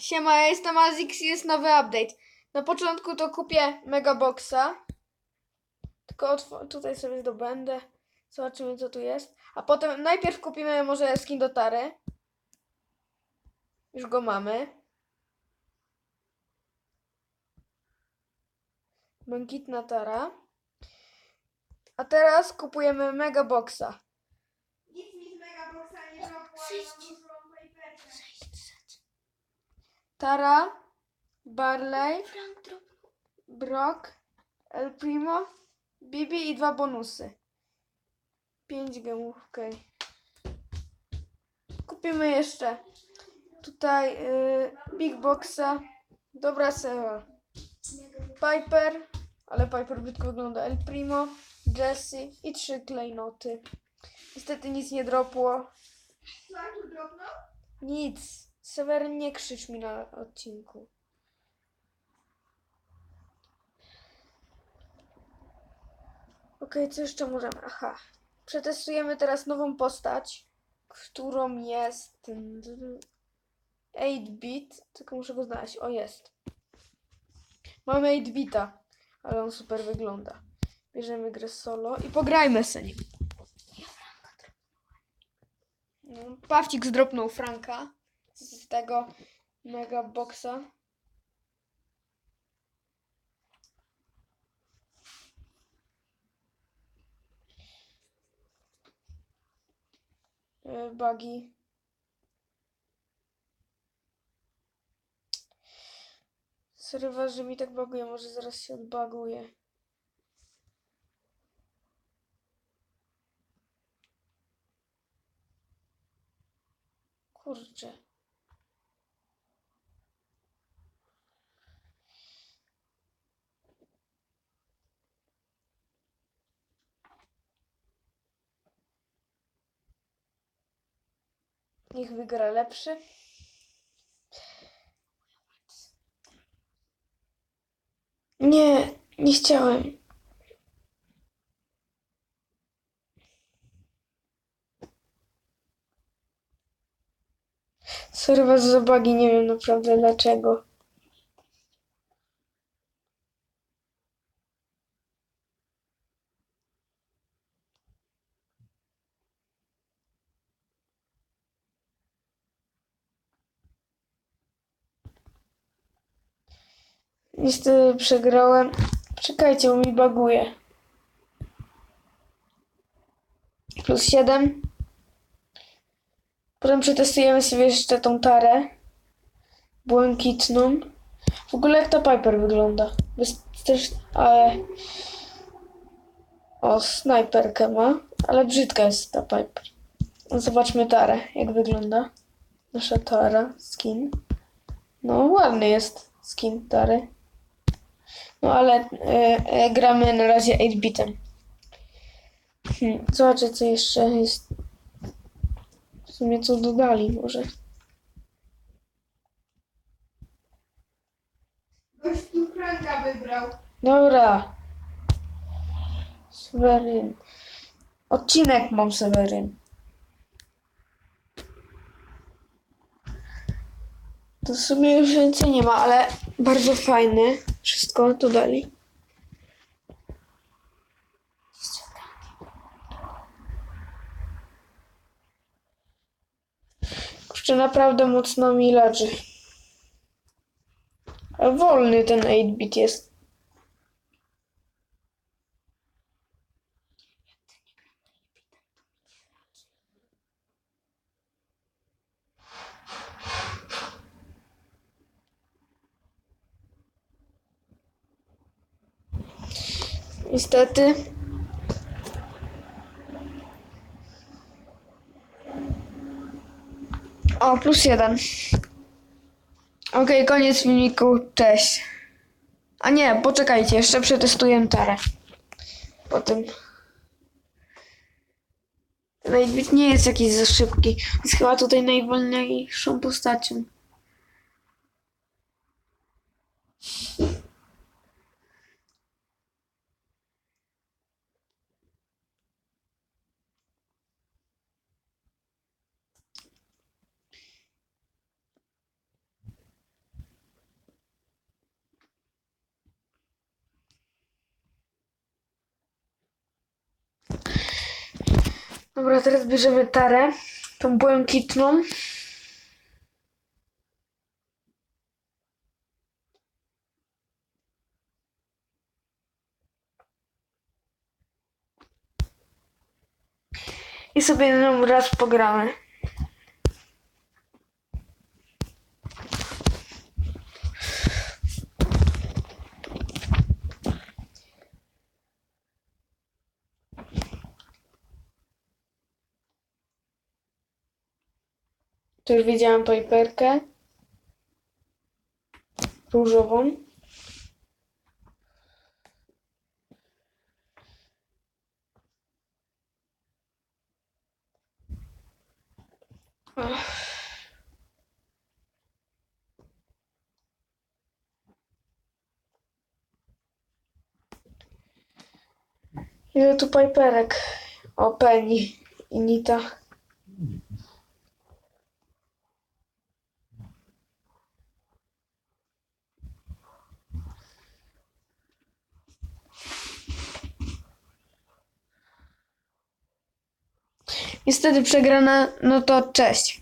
Siema, ja jestem Azix i jest nowy update. Na początku to kupię Megaboxa. Tylko otw- tutaj sobie zdobędę. Zobaczymy co tu jest. A potem najpierw kupimy może skin do Tary. Już go mamy. Błękitna Tara. A teraz kupujemy Megaboxa. Nic mi z Megaboxa nie dropło, ale mam dużą paperkę. Tara, Barley, Brock, El Primo, Bibi i dwa bonusy. Pięć gemów, okej. Kupimy jeszcze tutaj y, Big Boxa, dobra sewa. Piper, ale Piper brzydko wygląda. El Primo, Jessie i trzy klejnoty. Niestety nic nie dropło. Nic. Sewer, nie krzycz mi na odcinku. Okej, co jeszcze możemy? Aha. Przetestujemy teraz nową postać, którą jest 8-bit, tylko muszę go znaleźć. O, jest. Mamy 8-bita, ale on super wygląda. Bierzemy grę solo i pograjmy z nim. No, Pawcik zdropnął Franka z tego mega boxa. E, Bugi. Sorry, że mi tak baguje, może zaraz się odbaguje. Kurczę. Niech wygra lepszy. Nie, nie chciałem. Sorry was za bagi, nie wiem naprawdę dlaczego. Niestety przegrałem. Czekajcie, bo mi baguje. Plus 7. Potem przetestujemy sobie jeszcze tą tarę. Błękitną. W ogóle jak ta Piper wygląda. Jest też... Ale... O, snajperkę ma. Ale brzydka jest ta Piper. Zobaczmy tarę, jak wygląda. Nasza tara, skin. No, ładny jest skin tary. No ale e, e, gramy na razie 8-bitem. Hmm, zobaczę co jeszcze jest. W sumie co dodali może. Gość tu Franka wybrał. Dobra. Seweryn. Odcinek mam Seweryn. To w sumie już więcej nie ma, ale bardzo fajny. Wszystko dodali. Kurczę, naprawdę mocno mi leży. Wolny ten 8-bit jest. Niestety. O, plus jeden. Okej, koniec filmiku. Cześć. A nie, poczekajcie, jeszcze przetestuję tarę. Potem. Najbit nie jest jakiś za szybki. Jest chyba tutaj najwolniejszą postacią. Dobra, teraz bierzemy tarę, tą błękitną. I sobie ją raz pogramy. Tu już widziałam Piperkę. Różową. Ile tu Piperek? O, Penny i Nita. Niestety przegrana, no to cześć.